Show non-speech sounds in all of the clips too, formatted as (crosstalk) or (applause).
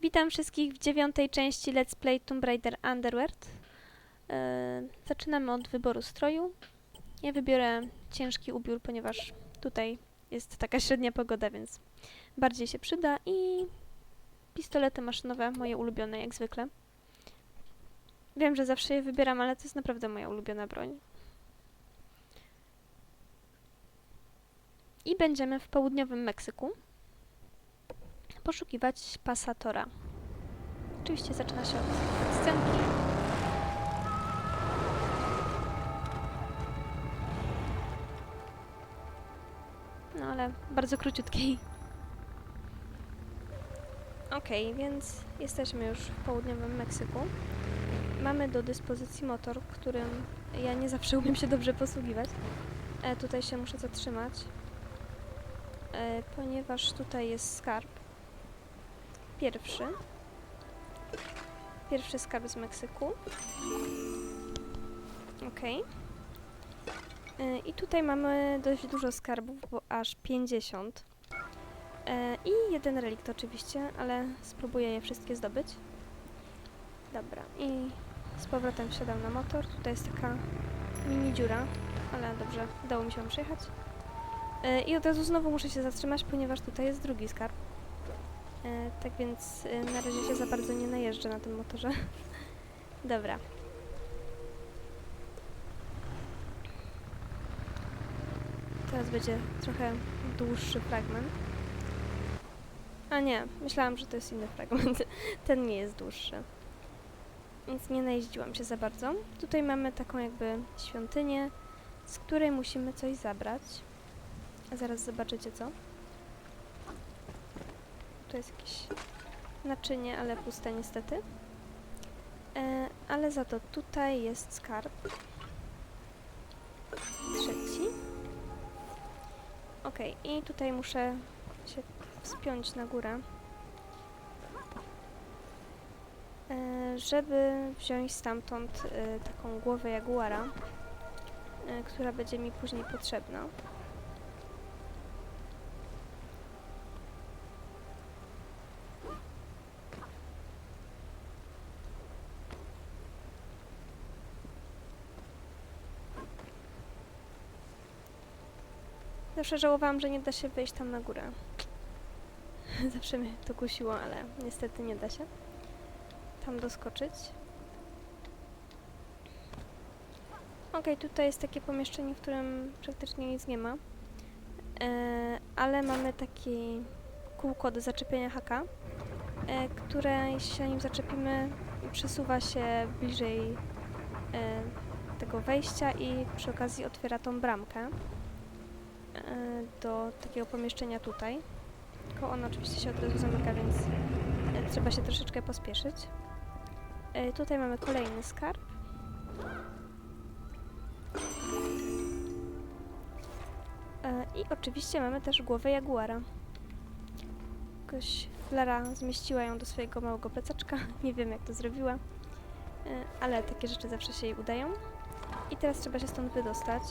Witam wszystkich w dziewiątej części Let's Play Tomb Raider Underworld. E, zaczynamy od wyboru stroju. Ja wybiorę ciężki ubiór, ponieważ tutaj jest taka średnia pogoda, więc bardziej się przyda. I pistolety maszynowe, moje ulubione jak zwykle. Wiem, że zawsze je wybieram, ale to jest naprawdę moja ulubiona broń. I będziemy w południowym Meksyku poszukiwać pasatora. Oczywiście zaczyna się od scenki. No ale bardzo króciutkiej. Okej, więc jesteśmy już w południowym Meksyku. Mamy do dyspozycji motor, którym ja nie zawsze umiem się dobrze posługiwać. E, tutaj się muszę zatrzymać, e, ponieważ tutaj jest skarb. Pierwszy. Pierwszy skarb z Meksyku. Okej. Y, I tutaj mamy dość dużo skarbów, bo aż 50. E, I jeden relikt oczywiście, ale spróbuję je wszystkie zdobyć. Dobra, i z powrotem wsiadam na motor. Tutaj jest taka mini dziura, ale dobrze, udało mi się ją przejechać. E, I od razu znowu muszę się zatrzymać, ponieważ tutaj jest drugi skarb. E, tak więc e, na razie się za bardzo nie najeżdżę na tym motorze. (laughs) Dobra. Teraz będzie trochę dłuższy fragment. A nie, myślałam, że to jest inny fragment. (laughs) Ten nie jest dłuższy. Więc nie najeździłam się za bardzo. Tutaj mamy taką jakby świątynię, z której musimy coś zabrać. Zaraz zobaczycie co. Tu jest jakieś naczynie, ale puste niestety. E, ale za to tutaj jest skarb. Trzeci. Ok, i tutaj muszę się wspiąć na górę. E, żeby wziąć stamtąd e, taką głowę jaguara, e, która będzie mi później potrzebna. Zawsze żałowałam, że nie da się wejść tam na górę. (laughs) Zawsze mnie to kusiło, ale niestety nie da się tam doskoczyć. Okej, tutaj jest takie pomieszczenie, w którym praktycznie nic nie ma. E, ale mamy takie kółko do zaczepienia haka, e, które jeśli się nim zaczepimy, przesuwa się bliżej e, tego wejścia i przy okazji otwiera tą bramkę do takiego pomieszczenia tutaj. Tylko ono oczywiście się od razu zamyka, więc e, trzeba się troszeczkę pospieszyć. E, Tutaj mamy kolejny skarb. E, I oczywiście mamy też głowę jaguara. Jakoś Flara zmieściła ją do swojego małego plecaczka. (laughs) Nie wiem jak to zrobiła, ale takie rzeczy zawsze się jej udają. I teraz trzeba się stąd wydostać.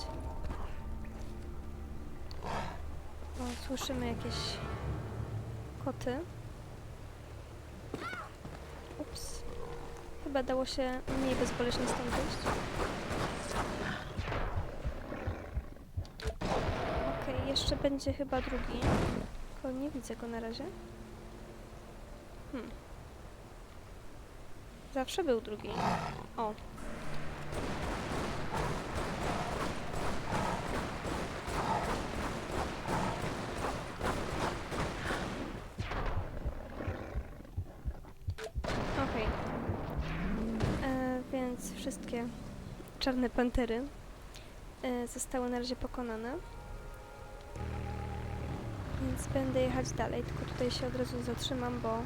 Słyszymy jakieś koty. Ups. Chyba dało się mniej bezboleśnie stąd wyjść. Okej, jeszcze będzie chyba drugi. Tylko nie widzę go na razie. Hmm. Zawsze był drugi. O. wszystkie czarne pantery e, zostały na razie pokonane. Więc będę jechać dalej, tylko tutaj się od razu zatrzymam, bo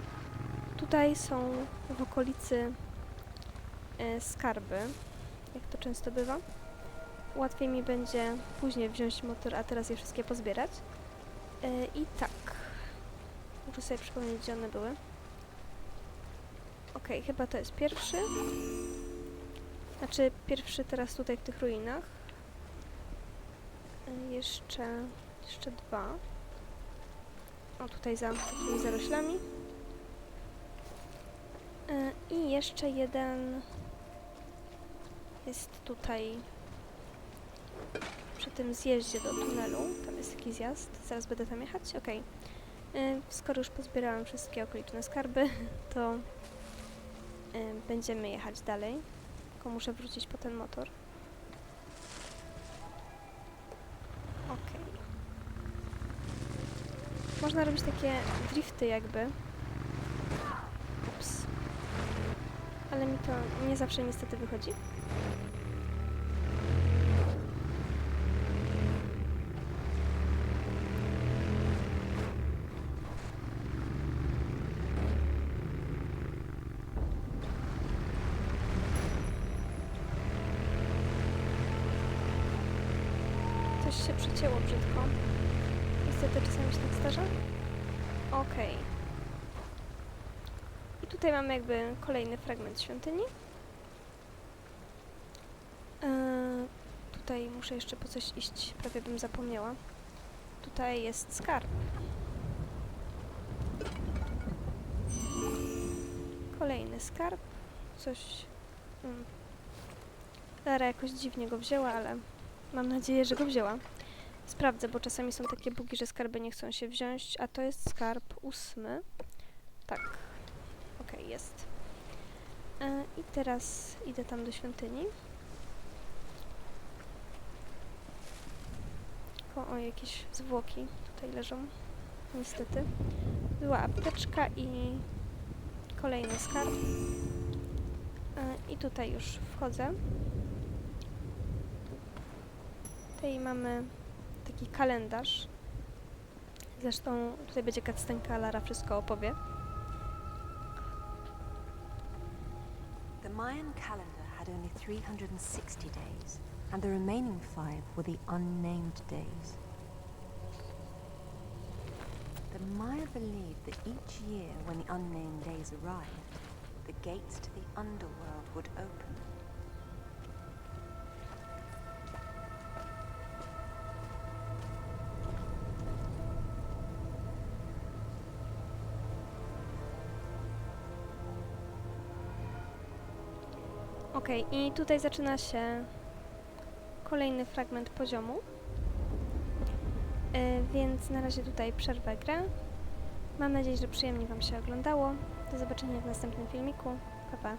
tutaj są w okolicy e, skarby, jak to często bywa. Łatwiej mi będzie później wziąć motor, a teraz je wszystkie pozbierać. E, I tak. Muszę sobie przypomnieć, gdzie one były. Okej, chyba to jest pierwszy. Znaczy pierwszy teraz tutaj w tych ruinach. Y, Jeszcze, jeszcze dwa. O, tutaj za takimi zaroślami. E, I jeszcze jeden jest tutaj przy tym zjeździe do tunelu. Tam jest taki zjazd. Zaraz będę tam jechać. Okej. E, Skoro już pozbierałam wszystkie okoliczne skarby, (laughs) to e, będziemy jechać dalej. Tylko muszę wrócić po ten motor. Okej. Można robić takie drifty jakby. Ups. Ale mi to nie zawsze niestety wychodzi. Coś się przecięło brzydko. Niestety czasami się tak zdarza. Okej. I tutaj mamy jakby kolejny fragment świątyni. Eee, tutaj muszę jeszcze po coś iść, prawie bym zapomniała. Tutaj jest skarb. Kolejny skarb. Coś... Mm. Lara jakoś dziwnie go wzięła, ale mam nadzieję, że go wzięła. Sprawdzę, bo czasami są takie bugi, że skarby nie chcą się wziąć, a to jest skarb ósmy. Tak. Okej, jest. E, I teraz idę tam do świątyni. O, o, jakieś zwłoki tutaj leżą. Niestety. Była apteczka i kolejny skarb. E, I tutaj już wchodzę. Tutaj mamy taki kalendarz. Zresztą tutaj będzie kadstenka, Lara wszystko opowie. The Mayan calendar had only 360 days, and the remaining five were the unnamed days. The Maya believed that each year, when the unnamed days arrived, the gates to the underworld would open. Okej, i tutaj zaczyna się kolejny fragment poziomu. E, więc na razie tutaj przerwę grę. Mam nadzieję, że przyjemnie Wam się oglądało. Do zobaczenia w następnym filmiku. Pa, pa.